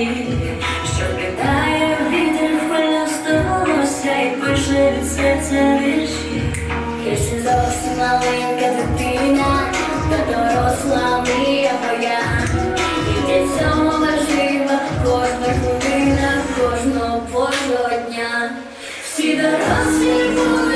що кидає вітер в хвилястолося і пише від серця вірші. Я ще зовсім маленька дитина, та доросла мрія моя. І для цього важлива кожна хвилина, кожного божого дня. Всі дорослі були.